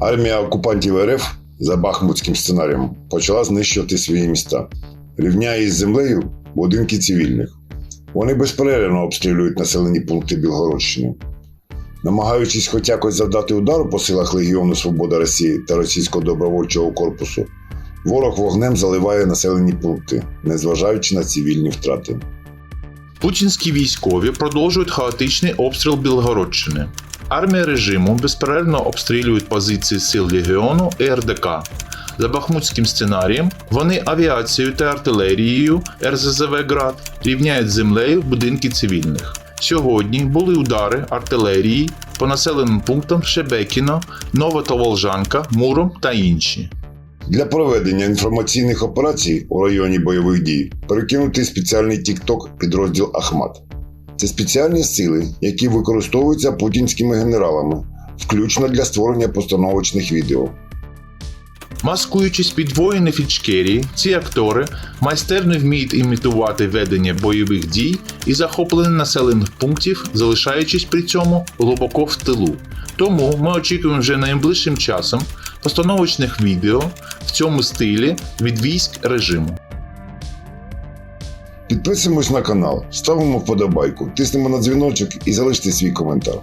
Армія окупантів РФ за бахмутським сценарієм почала знищувати свої міста, рівняє із землею будинки цивільних. Вони безперервно обстрілюють населені пункти Білгородщини. Намагаючись хоч якось завдати удару по силах Легіону Свобода Росії та Російського добровольчого корпусу, ворог вогнем заливає населені пункти, незважаючи на цивільні втрати. Путінські військові продовжують хаотичний обстріл Білгородщини. Армія режиму безперервно обстрілюють позиції сил Легіону і РДК. За бахмутським сценарієм вони авіацією та артилерією РЗЗВ Град рівняють землею будинки цивільних. Сьогодні були удари артилерії по населеним пунктам Шебекіно, Новотоволжанка, Муром та інші. Для проведення інформаційних операцій у районі бойових дій перекинутий спеціальний тік-ток підрозділ Ахмат. Це спеціальні сили, які використовуються путінськими генералами, включно для створення постановочних відео. Маскуючись під воїнів Ічкерії, ці актори майстерно вміють імітувати ведення бойових дій і захоплення населених пунктів, залишаючись при цьому глибоко в тилу. Тому ми очікуємо вже найближчим часом постановочних відео в цьому стилі від військ режиму. Підписуємось на канал, ставимо вподобайку, тиснемо на дзвіночок і залиште свій коментар.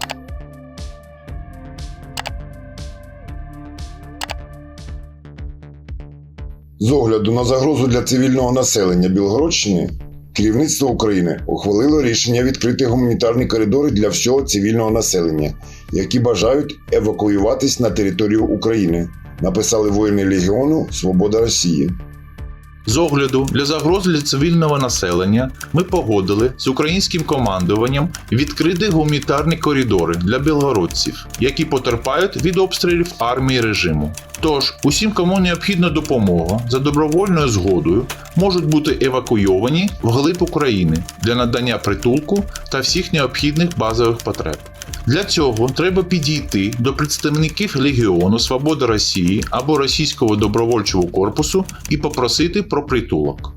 З огляду на загрозу для цивільного населення Білгородщини, керівництво України ухвалило рішення відкрити гуманітарні коридори для всього цивільного населення, які бажають евакуюватись на територію України, написали воїни Легіону Свобода Росії. З огляду для загроз для цивільного населення ми погодили з українським командуванням відкрити гуманітарні коридори для білгородців, які потерпають від обстрілів армії режиму. Тож, усім, кому необхідна допомога за добровольною згодою, можуть бути евакуйовані вглиб України для надання притулку та всіх необхідних базових потреб. Для цього треба підійти до представників Легіону Свобода Росії або Російського добровольчого корпусу і попросити про притулок.